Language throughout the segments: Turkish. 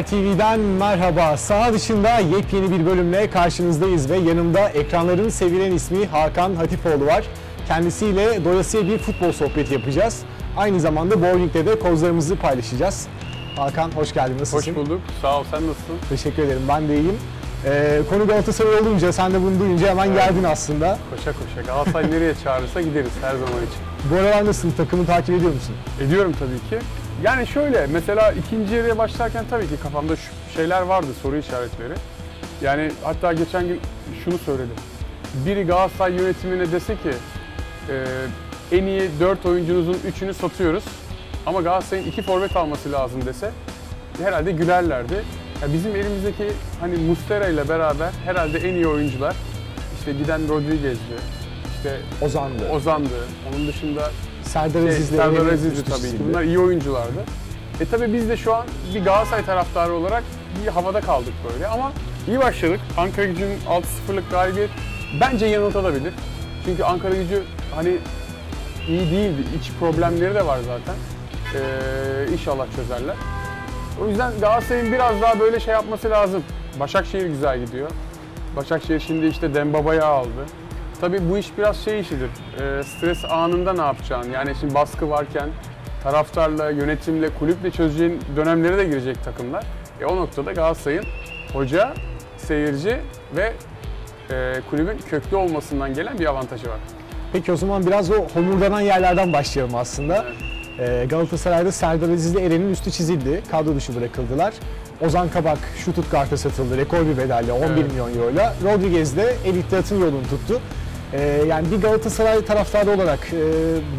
Skorer TV'den merhaba. Saha dışında yepyeni bir bölümle karşınızdayız ve yanımda ekranların sevilen ismi Hakan Hatipoğlu var. Kendisiyle doyasıya bir futbol sohbeti yapacağız. Aynı zamanda bowling'de de kozlarımızı paylaşacağız. Hakan hoş geldin. Nasılsın? Hoş bulduk. Sağ ol. Sen nasılsın? Teşekkür ederim. Ben de iyiyim. Ee, konu Galatasaray olunca sen de bunu duyunca hemen geldin aslında. Koşa koşa. Galatasaray nereye çağırırsa gideriz her zaman için. Bu aralar nasılsın? Takımı takip ediyor musun? Ediyorum tabii ki. Yani şöyle mesela ikinci yarıya başlarken tabii ki kafamda şu şeyler vardı soru işaretleri. Yani hatta geçen gün şunu söyledim. Biri Galatasaray yönetimine dese ki e, en iyi 4 oyuncunuzun 3'ünü satıyoruz ama Galatasaray'ın 2 forvet alması lazım dese herhalde gülerlerdi. Ya bizim elimizdeki hani Mustera ile beraber herhalde en iyi oyuncular işte giden Rodriguez'di, işte Ozan'dı. Ozan'dı, onun dışında Serdar şey, Aziz'le Serdar Aziz'di tabii çizildi. Bunlar iyi oyunculardı. E tabii biz de şu an bir Galatasaray taraftarı olarak bir havada kaldık böyle ama iyi başladık. Ankara gücünün 6-0'lık galibiyet bence yanıltabilir. Çünkü Ankara gücü hani iyi değildi. İç problemleri de var zaten. Ee, inşallah çözerler. O yüzden Galatasaray'ın biraz daha böyle şey yapması lazım. Başakşehir güzel gidiyor. Başakşehir şimdi işte Dembaba'yı aldı. Tabii bu iş biraz şey işidir. Ee, stres anında ne yapacaksın? Yani şimdi baskı varken taraftarla, yönetimle, kulüple çözeceğin dönemlere de girecek takımlar. E o noktada Galatasaray'ın hoca, seyirci ve e, kulübün köklü olmasından gelen bir avantajı var. Peki o zaman biraz o homurdanan yerlerden başlayalım aslında. Ee, Galatasaray'da Serdar Aziz ile Eren'in üstü çizildi. Kadro dışı bırakıldılar. Ozan Kabak Stuttgart'a satıldı. Rekor bir bedelle 11 Evet. milyon euroyla. Rodriguez de Elit'in yolunu tuttu. Ee, yani bir Galatasaray taraftarı olarak e,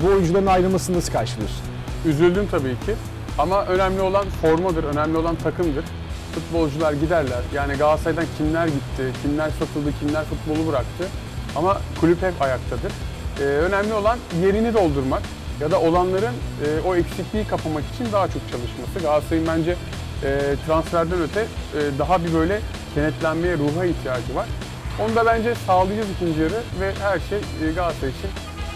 bu oyuncuların ayrılmasını nasıl karşılıyorsun? Üzüldüm tabii ki. Ama önemli olan formadır, önemli olan takımdır. Futbolcular giderler. Yani Galatasaray'dan kimler gitti, kimler satıldı, kimler futbolu bıraktı. Ama kulüp hep ayaktadır. Ee, önemli olan yerini doldurmak ya da olanların e, o eksikliği kapamak için daha çok çalışması. Galatasaray'ın bence e, transferden öte e, daha bir böyle kenetlenmeye, ruha ihtiyacı var. Onu da bence sağlayacağız ikinci yarı ve her şey e, Galatasaray için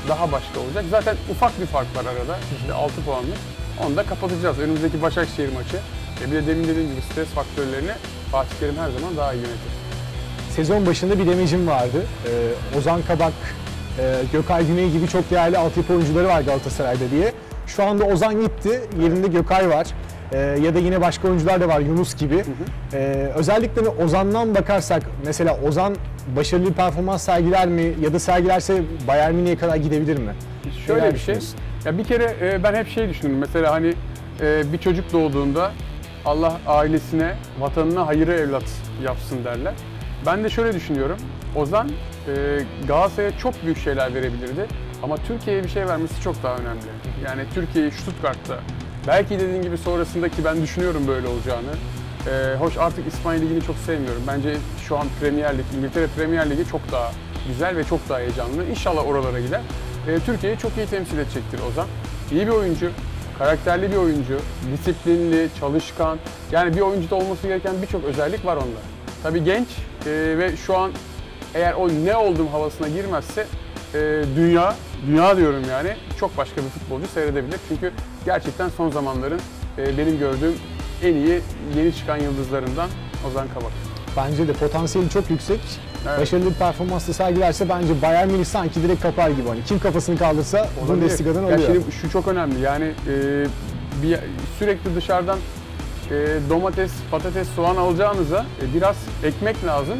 daha başka olacak. Zaten ufak bir fark var arada. İşte 6 puanlık. Onu da kapatacağız. Önümüzdeki Başakşehir maçı. E bir de demin dediğim gibi stres faktörlerini Fatih Terim her zaman daha iyi yönetir. Sezon başında bir demecim vardı. Ee, Ozan Kabak, e, Gökay Güney gibi çok değerli altyapı oyuncuları var Galatasaray'da diye. Şu anda Ozan gitti, yerinde Gökay var. Ee, ya da yine başka oyuncular da var Yunus gibi. Ee, özellikle de Ozan'dan bakarsak mesela Ozan başarılı bir performans sergiler mi ya da sergilerse Bayern Münih'e kadar gidebilir mi? Şöyle Neler bir şey. Ya bir kere e, ben hep şey düşünürüm. Mesela hani e, bir çocuk doğduğunda Allah ailesine, vatanına hayırlı evlat yapsın derler. Ben de şöyle düşünüyorum. Ozan e, Galatasaray'a çok büyük şeyler verebilirdi. Ama Türkiye'ye bir şey vermesi çok daha önemli. Yani Türkiye'yi Stuttgart'ta belki dediğin gibi sonrasında ki ben düşünüyorum böyle olacağını. E, hoş artık İspanya Ligi'ni çok sevmiyorum. Bence şu an Premier Lig, İngiltere Premier Ligi çok daha güzel ve çok daha heyecanlı. İnşallah oralara gider. E, Türkiye'yi çok iyi temsil edecektir Ozan. İyi bir oyuncu, karakterli bir oyuncu, disiplinli, çalışkan. Yani bir oyuncuda olması gereken birçok özellik var onda. Tabii genç e, ve şu an eğer o ne oldum havasına girmezse e, dünya, dünya diyorum yani çok başka bir futbolcu seyredebilir. Çünkü gerçekten son zamanların e, benim gördüğüm en iyi yeni çıkan yıldızlarından Ozan Kabak. Bence de potansiyeli çok yüksek. Evet. Başarılı bir performans da sergilerse bence Bayern Münih sanki direkt kapar gibi. Hani kim kafasını kaldırsa Bundesliga'dan Ya alıyor. şimdi şu çok önemli yani e, bir, sürekli dışarıdan e, domates, patates, soğan alacağınıza e, biraz ekmek lazım,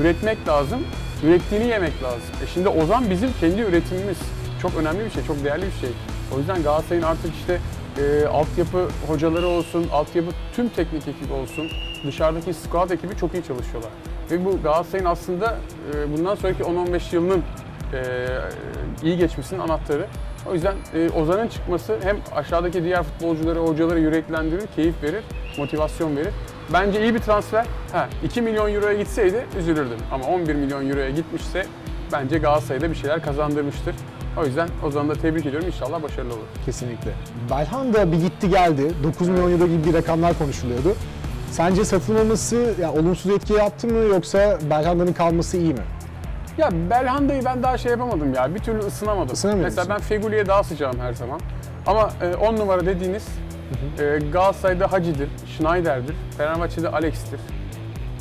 üretmek lazım, ürettiğini yemek lazım. E şimdi Ozan bizim kendi üretimimiz. Çok önemli bir şey, çok değerli bir şey. O yüzden Galatasaray'ın artık işte e, altyapı hocaları olsun, altyapı tüm teknik ekip olsun, dışarıdaki scout ekibi çok iyi çalışıyorlar. Ve bu Galatasaray'ın aslında e, bundan sonraki 10-15 yılının e, iyi geçmesinin anahtarı. O yüzden e, Ozan'ın çıkması hem aşağıdaki diğer futbolcuları, hocaları yüreklendirir, keyif verir, motivasyon verir. Bence iyi bir transfer. Ha, 2 milyon euroya gitseydi üzülürdüm. Ama 11 milyon euroya gitmişse bence Galatasaray'da bir şeyler kazandırmıştır. O yüzden Ozan'ı da tebrik ediyorum. İnşallah başarılı olur. Kesinlikle. Belhanda bir gitti geldi. 9 milyon euro gibi bir rakamlar konuşuluyordu. Sence satılmaması ya, olumsuz etki yaptı mı yoksa Belhanda'nın kalması iyi mi? Ya Belhanda'yı ben daha şey yapamadım ya. Bir türlü ısınamadım. Mesela ben Feguli'ye daha sıcağım her zaman. Ama 10 numara dediğiniz Ee, Galatasaray'da Hacı'dır, Schneider'dir, Fenerbahçe'de Alex'tir,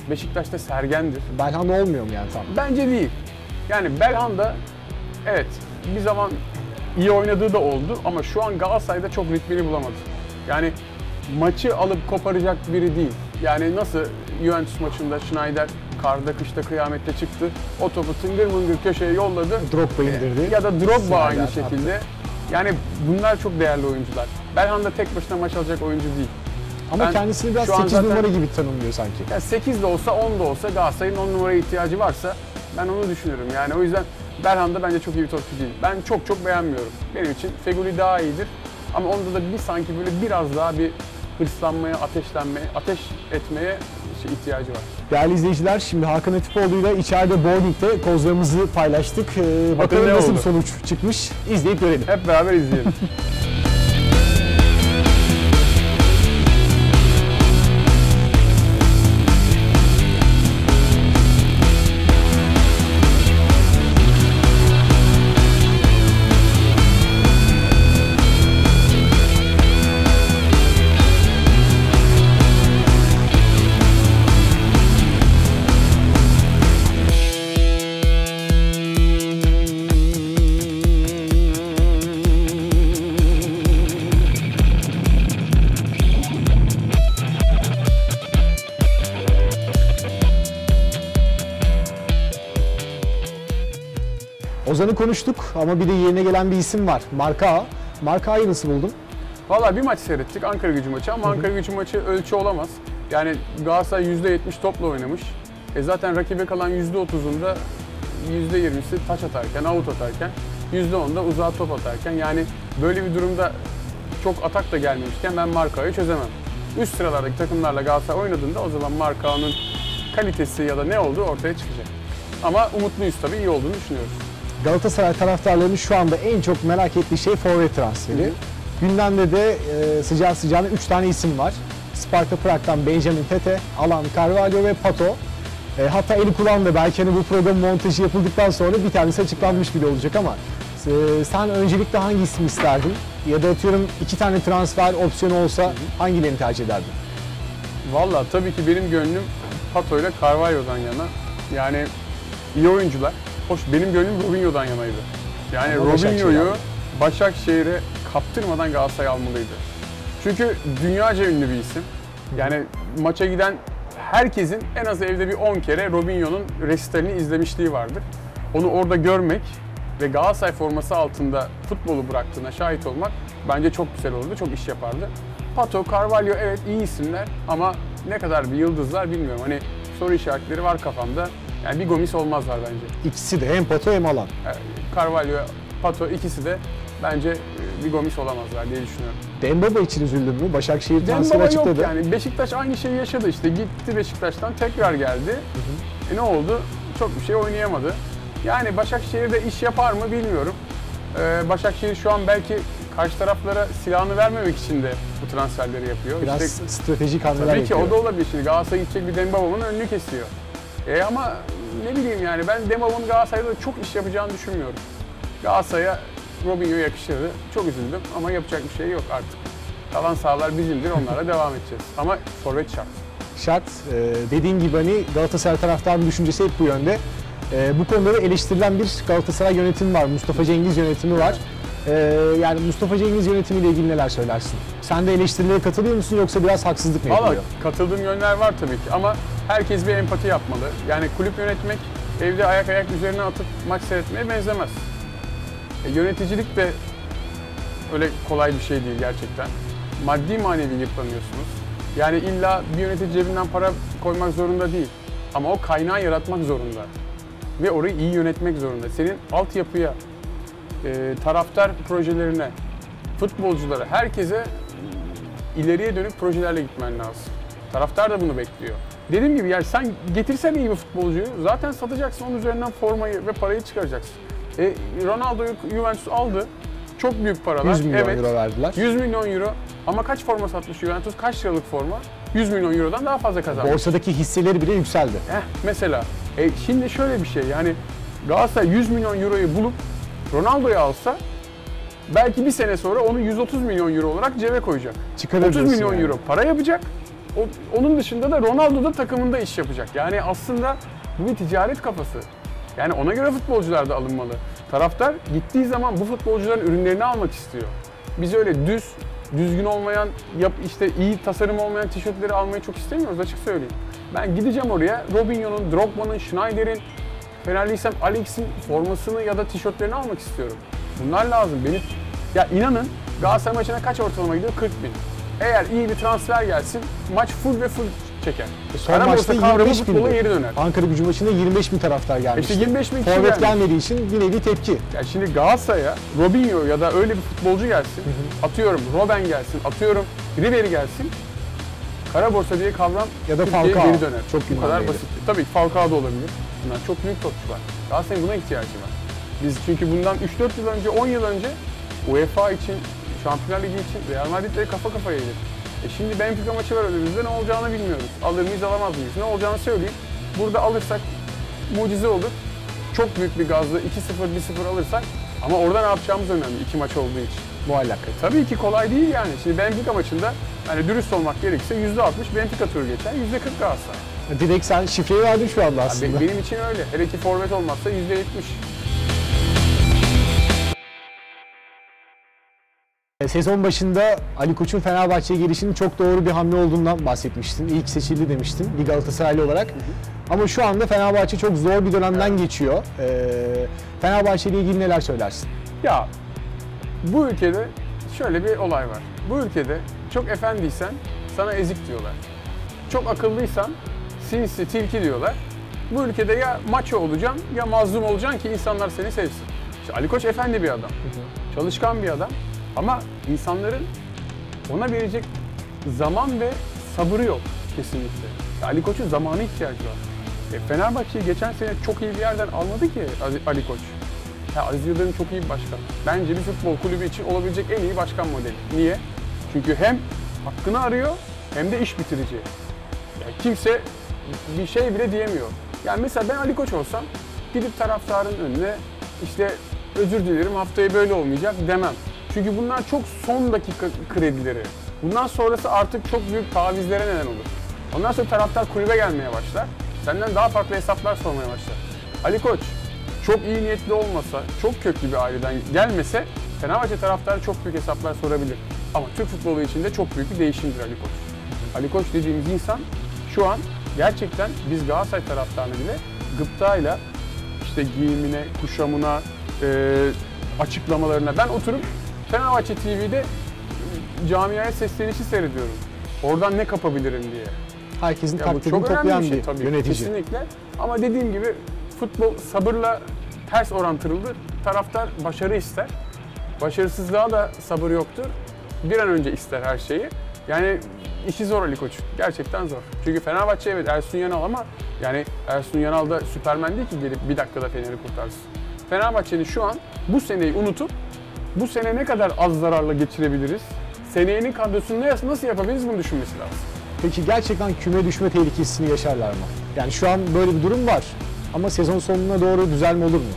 Beşiktaş'ta Sergen'dir. Belhanda olmuyor mu yani tam? Bence değil. Yani Belhanda evet bir zaman iyi oynadığı da oldu ama şu an Galatasaray'da çok ritmini bulamadı. Yani maçı alıp koparacak biri değil. Yani nasıl Juventus maçında Schneider karda kışta kıyamette çıktı. O topu tıngır mıngır köşeye yolladı. Drogba indirdi. Ya da Drogba aynı attı. şekilde. Yani bunlar çok değerli oyuncular. Belhanda tek başına maç alacak oyuncu değil. Ama Ben kendisini biraz şu an 8 zaten- numara gibi tanımlıyor sanki. Yani 8 de olsa 10 da olsa Galatasaray'ın 10 numaraya ihtiyacı varsa ben onu düşünürüm. Yani o yüzden Belhanda bence çok iyi bir topçu değil. Ben çok çok beğenmiyorum. Benim için Feguli daha iyidir. Ama onda da bir sanki böyle biraz daha bir hırslanmaya, ateşlenmeye, ateş etmeye şey, ihtiyacı var. Değerli izleyiciler şimdi Hakan Atipoğlu'yla içeride bowling'de kozlarımızı paylaştık. Ee, bakalım ne nasıl oldu? bir sonuç çıkmış. İzleyip görelim. Hep beraber izleyelim. Konuştuk ama bir de yerine gelen bir isim var. Marka A. Marka A'yı nasıl buldun? Valla bir maç seyrettik Ankara gücü maçı ama Ankara gücü maçı ölçü olamaz. Yani Galatasaray %70 topla oynamış. E zaten rakibe kalan %30'unda %20'si taç atarken, out atarken, %10'da uzağa top atarken yani böyle bir durumda çok atak da gelmemişken ben Markao'yu çözemem. Üst sıralardaki takımlarla Galatasaray oynadığında o zaman Markao'nun kalitesi ya da ne olduğu ortaya çıkacak. Ama umutluyuz tabii iyi olduğunu düşünüyoruz. Galatasaray taraftarlarının şu anda en çok merak ettiği şey forvet transferi. Hı. Gündemde de e, sıcağı sıcağına 3 tane isim var. Sparta Prag'dan Benjamin Tete, Alan Carvalho ve Pato. E, hatta eli kulağında belki hani bu program montajı yapıldıktan sonra bir tanesi açıklanmış bile olacak ama e, sen öncelikle hangi ismi isterdin? Ya da atıyorum iki tane transfer opsiyonu olsa hangilerini tercih ederdin? Valla tabii ki benim gönlüm Pato ile Carvalho'dan yana. Yani iyi oyuncular. Hoş benim gönlüm Robinho'dan yanaydı. Yani Ama Robinho'yu. Başakşehir'e kaptırmadan Galatasaray almalıydı. Çünkü dünyaca ünlü bir isim. Yani maça giden herkesin en az evde bir 10 kere Robinho'nun resitalini izlemişliği vardır. Onu orada görmek ve Galatasaray forması altında futbolu bıraktığına şahit olmak bence çok güzel olurdu, çok iş yapardı. Pato, Carvalho evet iyi isimler ama ne kadar bir yıldızlar bilmiyorum. Hani soru işaretleri var kafamda. Yani bir gomis olmazlar bence. İkisi de hem Pato hem Alan. Yani Carvalho, Pato ikisi de bence e, bir gomis olamazlar diye düşünüyorum. Dembaba için üzüldün mü? Başakşehir transferi Dembaba yok açıkladı. yani. Beşiktaş aynı şeyi yaşadı işte. Gitti Beşiktaş'tan tekrar geldi. E ne oldu? Çok bir şey oynayamadı. Yani Başakşehir'de iş yapar mı bilmiyorum. Ee, Başakşehir şu an belki karşı taraflara silahını vermemek için de bu transferleri yapıyor. Biraz İşte stratejik hamleler Tabii ki yapıyor. o da olabilir şimdi. Galatasaray gidecek bir Dembaba'nın önünü kesiyor. E ama ne bileyim yani ben Dembaba'nın Galatasaray'da da çok iş yapacağını düşünmüyorum. Galatasaray'a Robinho yakışırdı. Çok üzüldüm ama yapacak bir şey yok artık. Kalan sahalar bizimdir, onlarla devam edeceğiz. Ama forvet şart. şart. Ee, dediğin gibi hani Galatasaray taraftarının düşüncesi hep bu yönde. Ee, bu konuda da eleştirilen bir Galatasaray yönetimi var. Mustafa Cengiz yönetimi var. Ee, yani Mustafa Cengiz yönetimiyle ilgili neler söylersin? Sen de eleştirilere katılıyor musun yoksa biraz haksızlık mı Valla yapılıyor? katıldığım yönler var tabii ki ama herkes bir empati yapmalı. Yani kulüp yönetmek evde ayak ayak üzerine atıp maç seyretmeye benzemez. E, yöneticilik de öyle kolay bir şey değil gerçekten. Maddi manevi yıpranıyorsunuz. Yani illa bir yönetici cebinden para koymak zorunda değil. Ama o kaynağı yaratmak zorunda. Ve orayı iyi yönetmek zorunda. Senin altyapıya, e, taraftar projelerine, futbolculara, herkese ileriye dönük projelerle gitmen lazım. Taraftar da bunu bekliyor. Dediğim gibi yani sen getirsen iyi bir futbolcuyu zaten satacaksın onun üzerinden formayı ve parayı çıkaracaksın. E, Ronaldo'yu Juventus aldı. Çok büyük paralar. 100 milyon evet. euro verdiler. 100 milyon euro. Ama kaç forma satmış Juventus? Kaç liralık forma? 100 milyon eurodan daha fazla kazanmış. Borsadaki hisseleri bile yükseldi. Heh, mesela. E, şimdi şöyle bir şey yani Galatasaray 100 milyon euroyu bulup Ronaldo'yu alsa belki bir sene sonra onu 130 milyon euro olarak cebe koyacak. Çıkarır 30 diyorsun milyon yani. euro para yapacak. O- onun dışında da Ronaldo da takımında iş yapacak. Yani aslında bu bir ticaret kafası. Yani ona göre futbolcular da alınmalı. Taraftar gittiği zaman bu futbolcuların ürünlerini almak istiyor. Biz öyle düz, düzgün olmayan, yap işte iyi tasarım olmayan tişörtleri almayı çok istemiyoruz açık söyleyeyim. Ben gideceğim oraya Robinho'nun, Drogba'nın, Schneider'in, Fenerliysem Alex'in formasını ya da tişörtlerini almak istiyorum. Bunlar lazım. Benim ya inanın Galatasaray maçına kaç ortalama gidiyor? 40 bin. Eğer iyi bir transfer gelsin maç full ve full çeker. Son Kara maçta borsa kavramı 25 futbola bindi. geri döner. Ankara gücü maçında 25 bin taraftar gelmişti. İşte 25 bin Forvet gelmiş. gelmediği için bir nevi tepki. Ya şimdi Galatasaray'a Robinho ya da öyle bir futbolcu gelsin, atıyorum Robben gelsin, atıyorum Ribery gelsin. Kara borsa diye kavram Ya da Falcao. geri döner. Çok Bu kadar basit. Tabii ki Falcao da olabilir. Bunlar çok büyük topçular. Galatasaray'ın buna ihtiyacı var. Biz çünkü bundan 3-4 yıl önce, 10 yıl önce UEFA için, Şampiyonlar Ligi için Real Madrid'le kafa kafayaydık. E şimdi Benfica maçı var önümüzde ne olacağını bilmiyoruz. Alır mıyız alamaz mıyız? Ne olacağını söyleyeyim. Burada alırsak mucize olur. Çok büyük bir gazla 2-0 1-0 alırsak ama orada ne yapacağımız önemli iki maç olduğu için. Muallak. Tabii ki kolay değil yani. Şimdi Benfica maçında hani dürüst olmak gerekirse %60 Benfica turu geçer, %40 Galatasaray. Direkt sen şifreyi verdin şu anda Ya aslında. be- benim için öyle. Hele ki forvet olmazsa %70. Sezon başında Ali Koç'un Fenerbahçe'ye gelişinin çok doğru bir hamle olduğundan bahsetmiştin. İlk seçildi demiştin bir Galatasaraylı olarak. Ama şu anda Fenerbahçe çok zor bir dönemden geçiyor. E, Fenerbahçe ile ilgili neler söylersin? Ya bu ülkede şöyle bir olay var. Bu ülkede çok efendiysen sana ezik diyorlar. Çok akıllıysan sinsi, tilki diyorlar. Bu ülkede ya maço olacaksın ya mazlum olacaksın ki insanlar seni sevsin. İşte Ali Koç efendi bir adam. Çalışkan bir adam. Ama insanların ona verecek zaman ve sabrı yok kesinlikle. Ali Koç'un zamanı ihtiyacı var. E, Fenerbahçe'yi geçen sene çok iyi bir yerden almadı ki Ali- Koç. Ya Aziz Yıldırım çok iyi bir başkan. Bence bir futbol kulübü için olabilecek en iyi başkan modeli. Niye? Çünkü hem hakkını arıyor hem de iş bitirici. Ya kimse bir şey bile diyemiyor. Yani mesela ben Ali Koç olsam gidip taraftarın önüne işte özür dilerim haftaya böyle olmayacak demem. Çünkü bunlar çok son dakika kredileri. Bundan sonrası artık çok büyük tavizlere neden olur. Ondan sonra taraftar kulübe gelmeye başlar. Senden daha farklı hesaplar sormaya başlar. Ali Koç çok iyi niyetli olmasa, çok köklü bir aileden gelmese Fenerbahçe taraftarı çok büyük hesaplar sorabilir. Ama Türk futbolu için de çok büyük bir değişimdir Ali Koç. Ali Koç dediğimiz insan şu an gerçekten biz Galatasaray taraftarını bile gıptayla işte giyimine, kuşamına, e, açıklamalarına ben oturup Fenerbahçe TV'de camiaya seslenişi seyrediyorum. Oradan ne kapabilirim diye. Herkesin Ya takdirini çok toplayan bir şey tabii. yönetici. Kesinlikle. Ama dediğim gibi futbol sabırla ters orantılıdır. Taraftar başarı ister. Başarısızlığa da sabır yoktur. Bir an önce ister her şeyi. Yani işi zor Ali Koç. Gerçekten zor. Çünkü Fenerbahçe evet Ersun Yanal ama yani Ersun Yanal da Süpermen değil ki gelip bir dakikada Fener'i kurtarsın. Fenerbahçe'nin şu an bu seneyi unutup bu sene ne kadar az zararla geçirebiliriz? Seneyenin kadrosunu nasıl- nasıl yapabiliriz bunu düşünmesi lazım. Peki gerçekten küme düşme tehlikesini yaşarlar mı? Yani şu an böyle bir durum var. Ama sezon sonuna doğru düzelme olur mu?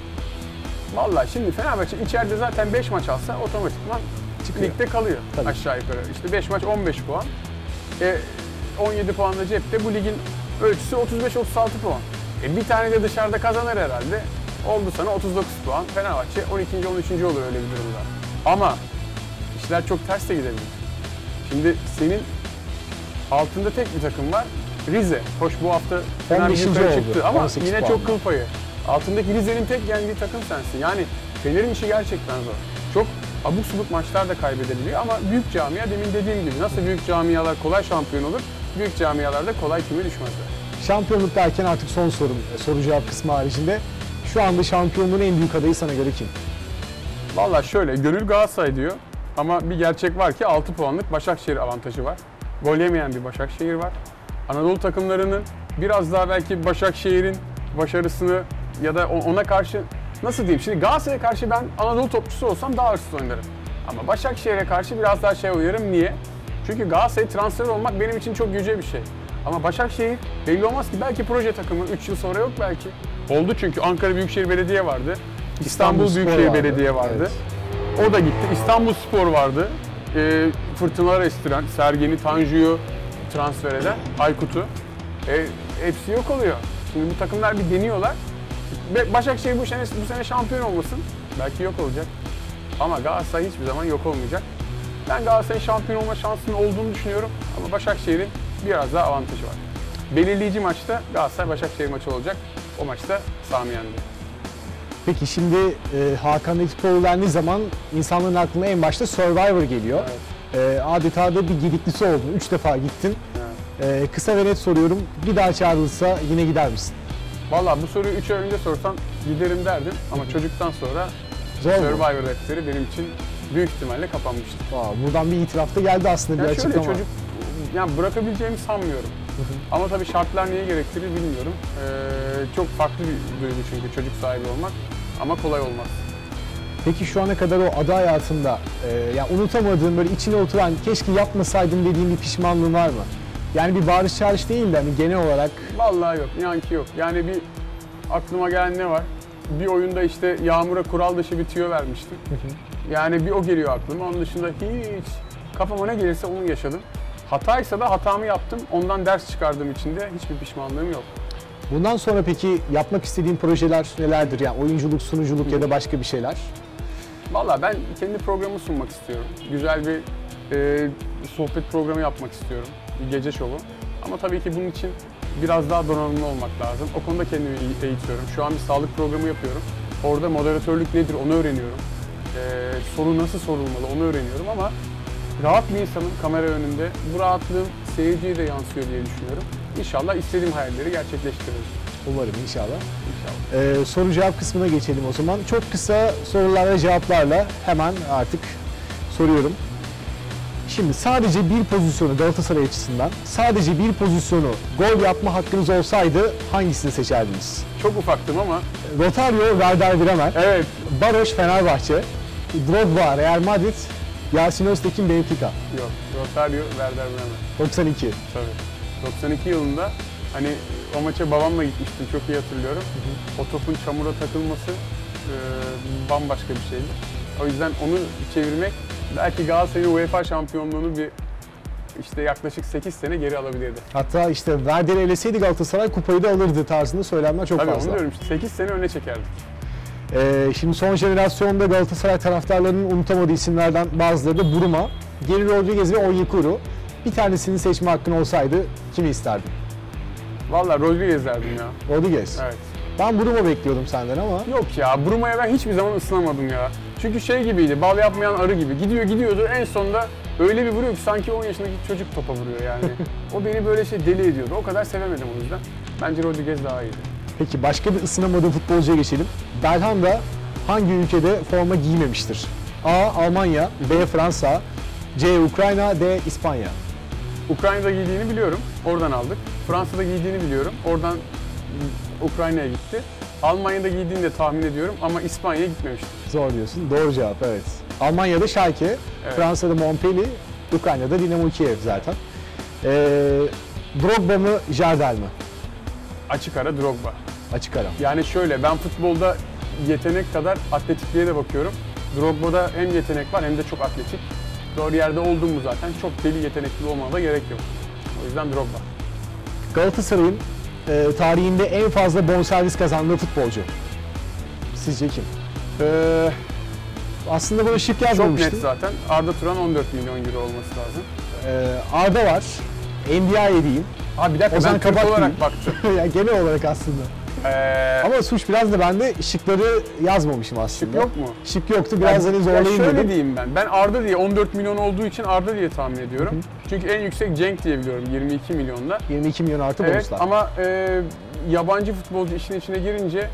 Vallahi şimdi Fenerbahçe içeride zaten 5 maç alsa otomatikman Çıkıyor. ligde kalıyor Tabii. aşağı yukarı. İşte 5 maç 15 puan. E, 17 puan da cepte. Bu ligin ölçüsü 35-36 puan. E, bir tane de dışarıda kazanır herhalde. Oldu sana 39 puan. Fenerbahçe 12. 13. olur öyle bir durumda. Ama işler çok ters de gidebilir. Şimdi senin altında tek bir takım var. Rize. Hoş bu hafta Fener 15. yukarı çıktı ama 18 yine puanla. çok kıl payı. Altındaki Rize'nin tek yendiği takım sensin. Yani Fener'in işi gerçekten zor. Çok abuk subuk maçlar da kaybedebiliyor ama büyük camia demin dediğim gibi nasıl büyük camialar kolay şampiyon olur, büyük camialar da kolay küme düşmezler. Şampiyonluk derken artık son sorum, soru cevap kısmı haricinde. Şu anda şampiyonluğun en büyük adayı sana göre kim? Valla şöyle, gönül Galatasaray diyor ama bir gerçek var ki 6 puanlık Başakşehir avantajı var. Gol yemeyen bir Başakşehir var. Anadolu takımlarının biraz daha belki Başakşehir'in başarısını ya da ona karşı nasıl diyeyim şimdi Galatasaray'a karşı ben Anadolu topçusu olsam daha hırsız oynarım. Ama Başakşehir'e karşı biraz daha şey uyarım. Niye? Çünkü Galatasaray transfer olmak benim için çok yüce bir şey. Ama Başakşehir belli olmaz ki belki proje takımı 3 yıl sonra yok belki. Oldu çünkü Ankara Büyükşehir Belediye vardı. İstanbul, İstanbulspor Büyükşehir vardı. Belediye vardı. Evet. O da gitti. İstanbul Spor vardı. E, fırtınalar estiren, Sergen'i, Tanju'yu transfer eden, Aykut'u. E, hepsi yok oluyor. Şimdi bu takımlar bir deniyorlar. Ve Başakşehir bu sene, bu sene şampiyon olmasın. Belki yok olacak. Ama Galatasaray hiçbir zaman yok olmayacak. Ben Galatasaray'ın şampiyon olma şansının olduğunu düşünüyorum. Ama Başakşehir'in biraz daha avantajı var. Belirleyici maçta Galatasaray-Başakşehir maçı olacak. O maçta Sami yendi. Peki şimdi e, Hakan Ekipioğlu dendiği zaman insanların aklına en başta Survivor geliyor. E, adeta da bir gidiklisi oldun. Üç defa gittin. E, kısa ve net soruyorum. Bir daha çağrılırsa yine gider misin? Valla bu soruyu 3 ay önce sorsan giderim derdim ama çocuktan sonra Zor? Survivor defteri benim için büyük ihtimalle kapanmıştı. Aa, buradan bir itiraf da geldi aslında Yani bir şöyle açıklama. çocuk yani bırakabileceğimi sanmıyorum. Ama tabii şartlar neye gerektirir bilmiyorum. Ee, çok farklı bir duygu çünkü çocuk sahibi olmak ama kolay olmaz. Peki şu ana kadar o ada hayatında e, yani unutamadığın böyle içine oturan keşke yapmasaydım dediğin bir pişmanlığın var mı? Yani bir bağırış çağrış değil de hani genel olarak Vallahi yok, inan ki yok. Yani bir aklıma gelen ne var? Bir oyunda işte Yağmur'a kural dışı bir tüyo vermiştim. Yani bir o geliyor aklıma. Onun dışında hiç kafama ne gelirse onu yaşadım. Hataysa da hatamı yaptım. Ondan ders çıkardığım için de hiçbir pişmanlığım yok. bundan sonra peki yapmak istediğin projeler nelerdir? Yani oyunculuk, sunuculuk ya da başka bir şeyler? Vallahi ben kendi programı sunmak istiyorum. Güzel bir e, sohbet programı yapmak istiyorum. Bir gece şovu. Ama tabii ki bunun için biraz daha donanımlı olmak lazım. O konuda kendimi eğ- eğitiyorum. Şu an bir sağlık programı yapıyorum. Orada moderatörlük nedir onu öğreniyorum. E, soru nasıl sorulmalı onu öğreniyorum ama rahat bir insanın kamera önünde. Bu rahatlığım seyirciye de yansıyor diye düşünüyorum. İnşallah istediğim hayalleri gerçekleştiririz. Umarım inşallah. İnşallah. Ee, soru cevap kısmına geçelim o zaman. Çok kısa sorular ve cevaplarla hemen artık soruyorum. Şimdi sadece bir pozisyonu Galatasaray açısından, sadece bir pozisyonu gol yapma hakkınız olsaydı hangisini seçerdiniz? Çok ufaktım ama Rotario, Werder Bremen, evet Baroş, Fenerbahçe, Drogba, Real Madrid, Yasin Öztekin, Benfica. yok. Rosario, Werder Bremen. 92. Tabii. 92 yılında hani o maça babamla gitmiştim çok iyi hatırlıyorum. O topun çamura takılması e, bambaşka bir şeydi. O yüzden onu çevirmek belki Galatasaray'ın UEFA şampiyonluğunu bir işte yaklaşık 8 sene geri alabilirdi. Hatta işte Werder'i eleseydi Galatasaray kupayı da alırdı tarzında söylemler çok Tabii fazla. onu diyorum işte 8 sene öne çekerdik. Ee, şimdi son jenerasyonda Galatasaray taraftarlarının unutamadığı isimlerden bazıları da Buruma, Geri Rodriguez ve Onyekuru. Bir tanesini seçme hakkın olsaydı kimi isterdin? Vallahi Rodriguez derdim ya. Rodriguez. Evet. Ben Buruma bekliyordum senden ama Yok ya Bruma'ya ben hiçbir zaman ısınamadım ya. Çünkü şey gibiydi, bal yapmayan arı gibi. Gidiyor gidiyordu en sonunda öyle bir vuruyor ki sanki 10 yaşındaki çocuk topa vuruyor yani. o beni böyle şey deli ediyordu. O kadar sevemedim o yüzden. Bence Rodriguez daha iyiydi. Peki başka bir ısınamadığın futbolcuya geçelim. Belhanda hangi ülkede forma giymemiştir? A. Almanya, B. Fransa, C. Ukrayna, D. İspanya. Ukrayna'da giydiğini biliyorum. Oradan aldık. Fransa'da giydiğini biliyorum. Oradan Ukrayna'ya gitti. Almanya'da giydiğini de tahmin ediyorum ama İspanya'ya gitmemiştir. Zor diyorsun. Doğru cevap evet. Almanya'da Schalke, Fransa'da Montpellier, Ukrayna'da Dinamo Kiev zaten. Ee, Drogba mı, Jardel mi? Açık ara Drogba. Açık ara. Yani şöyle ben futbolda yetenek kadar atletikliğe de bakıyorum. Drogba'da hem yetenek var hem de çok atletik. Doğru yerde oldum mu zaten çok deli yetenekli olmana da gerek yok. O yüzden Drogba. Galatasaray'ın e, tarihinde en fazla bonservis kazandığı futbolcu. Sizce kim? Ee, Aslında bunu şık çok yazmamıştım. net zaten. Arda Turan 14 milyon euro olması lazım. Ee, Arda var. NDI'ye diyeyim. Ha bir dakika Ozan ben Türk Kabak olarak değil. baktım. yani genel olarak aslında. Ee, Ama suç biraz da bende şıkları yazmamışım aslında. yok mu? Şık yoktu. Biraz hani Ya zorlayayım şöyle dedim. diyeyim ben. Ben Arda diye 14 milyon olduğu için Arda diye tahmin ediyorum. Çünkü en yüksek Cenk diye biliyorum 22 milyonda. 22 milyon artı Evet bonuslar. ama e, yabancı futbolcu işin içine girince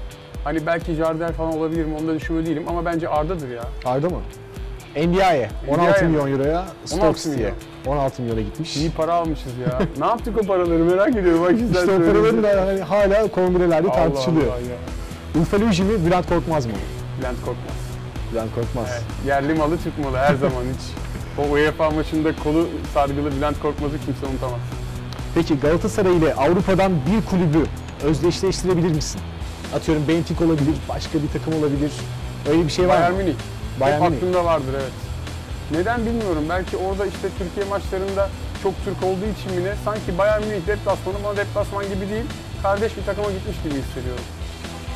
hani belki Jardel falan olabilir mi onu da düşünmüyor değilim ama bence Arda'dır ya. Arda mı? NDI'ye 16 mi? milyon euroya Stoke 16 City'ye. milyon. 16 milyona gitmiş. İyi para almışız ya. ne yaptık o paraları merak ediyorum. Bak İşte o paraların da hani hala kongrelerde Allah tartışılıyor. Allah ya. Mi, Bülent Korkmaz mı? Bülent Korkmaz. Bülent Korkmaz. Evet, yerli malı Türk malı her zaman hiç. O UEFA maçında kolu sargılı Bülent Korkmaz'ı kimse unutamaz. Peki Galatasaray ile Avrupa'dan bir kulübü özdeşleştirebilir misin? Atıyorum Benfica olabilir, başka bir takım olabilir. Öyle bir şey var Bayern mı? Münih. Bayern Hep Münih. aklımda vardır evet. Neden bilmiyorum. Belki orada işte Türkiye maçlarında çok Türk olduğu için mi ne? Sanki Bayern Münih deplasmanı bana deplasman gibi değil, kardeş bir takıma gitmiş gibi hissediyorum.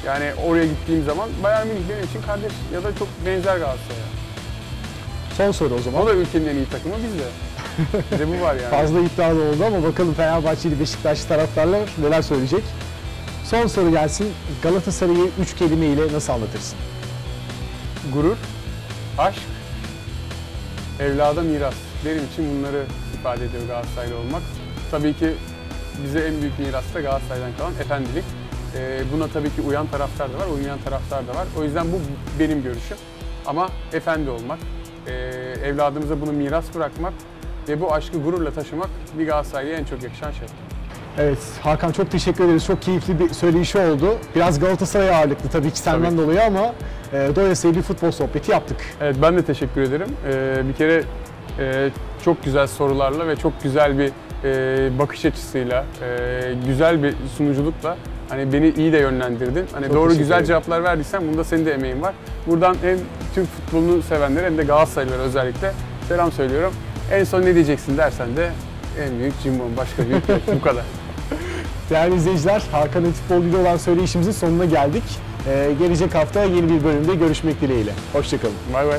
Yani oraya gittiğim zaman Bayern Münih benim için kardeş ya da çok benzer Galatasaray'a. Son soru o zaman. O da ülkenin en iyi takımı biz de. Bir de bu var yani. Fazla iddialı oldu ama bakalım Fenerbahçeli Beşiktaşlı taraftarlar neler söyleyecek. Son soru gelsin. Galatasaray'ı üç kelimeyle nasıl anlatırsın? Gurur, aşk, evlada miras. Benim için bunları ifade ediyor Galatasaraylı olmak. Tabii ki bize en büyük miras da Galatasaray'dan kalan efendilik. Ee, buna tabii ki uyan taraftar da var, uymayan taraftar da var. O yüzden bu benim görüşüm. Ama efendi olmak, e, evladımıza bunu miras bırakmak ve bu aşkı gururla taşımak bir Galatasaray'a en çok yakışan şey. Evet Hakan çok teşekkür ederiz. Çok keyifli bir söyleşi oldu. Biraz Galatasaray ağırlıklı tabii ki senden Tabii. dolayı ama e, doyasıya bir futbol sohbeti yaptık. Evet ben de teşekkür ederim. Ee, bir kere e, çok güzel sorularla ve çok güzel bir e, bakış açısıyla, e, güzel bir sunuculukla hani beni iyi de yönlendirdin. Hani Çok doğru güzel cevaplar verdiysen bunda senin de emeğin var. Buradan hem Türk futbolunu sevenlere hem de Galatasaraylılara özellikle selam söylüyorum. En son ne diyeceksin dersen de en büyük cimbom, başka büyük yok. bu kadar. Değerli izleyiciler Hakan'ın futboluyla olan söyleşimizin sonuna geldik. E, gelecek hafta yeni bir bölümde görüşmek dileğiyle. Hoşçakalın. Bay bay.